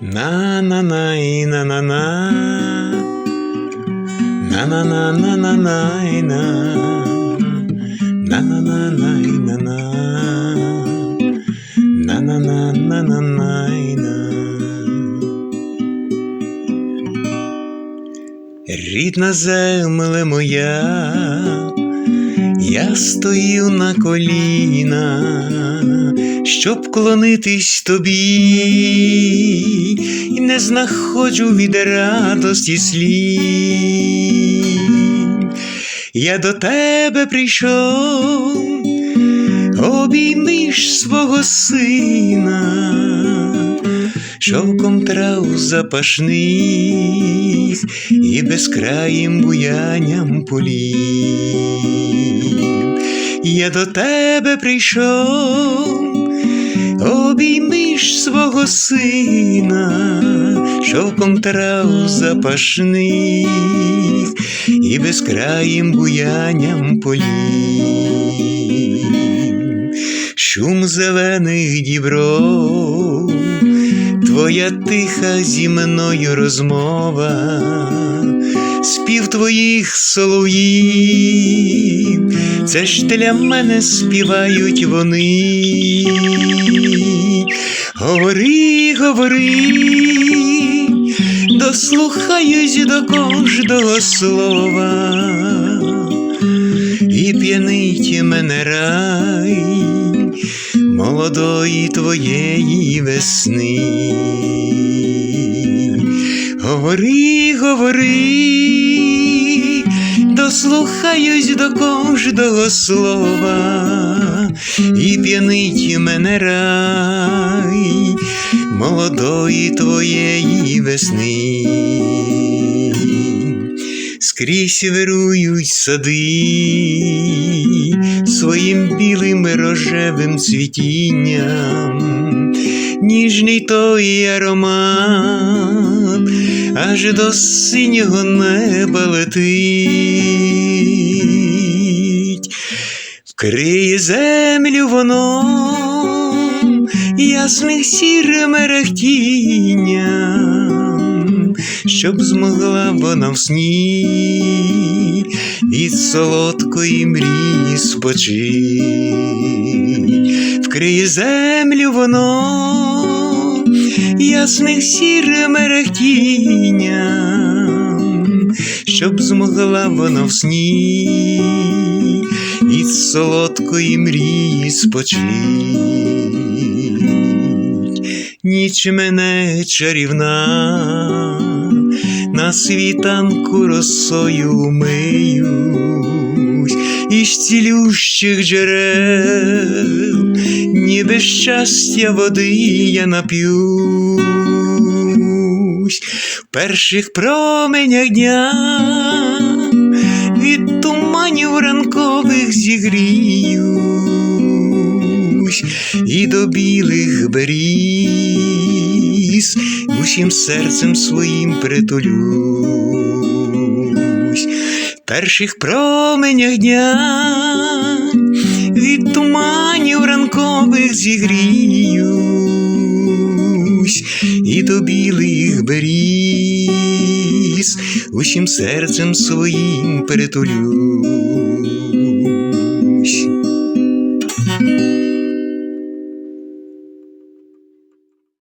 На на на і на на на на. На на на на на на на на на на на на на на на на на на на. Рідна земле моя, я стою на коліна, щоб клонитись тобі, і не знаходжу від радості слів. Я до тебе прийшов, обіймиш свого сина, шовком трав запашних і безкраїм буянням полів. Я до тебе прийшов, обіймиш свого сина, шовком трав запашних і безкраїм буянням полів. Шум зелених дібров, твоя тиха зі мною розмова, спів твоїх солов'їв, це ж для мене співають вони. Говори, говори, дослухаюсь до кожного слова, і п'янить мене рай молодої твоєї весни. Говори, говори, дослухаюсь до кожного слова, і п'янить мене рай молодої твоєї весни. Скрізь вирують сади своїм білим рожевим цвітінням, ніжний той аромат аж до синього неба летить, вкриє землю воно ясних сірим мерехтінням, щоб змогла вона в сні від солодкої мрії спочить, вкриє землю воно ясних сірим мерехтінням, щоб змогла вона в сні від солодкої мрії спочить. Ніч мене чарівна, на світанку росою миюсь, із цілющих джерел, ніби щастя води я нап'юсь, в перших променях дня від туманів ранкових зігріюсь і до білих беріз усім серцем своїм притулюсь, перших променях дня від туманів ранкових зігріюсь і до білих беріз усім серцем своїм притулюсь.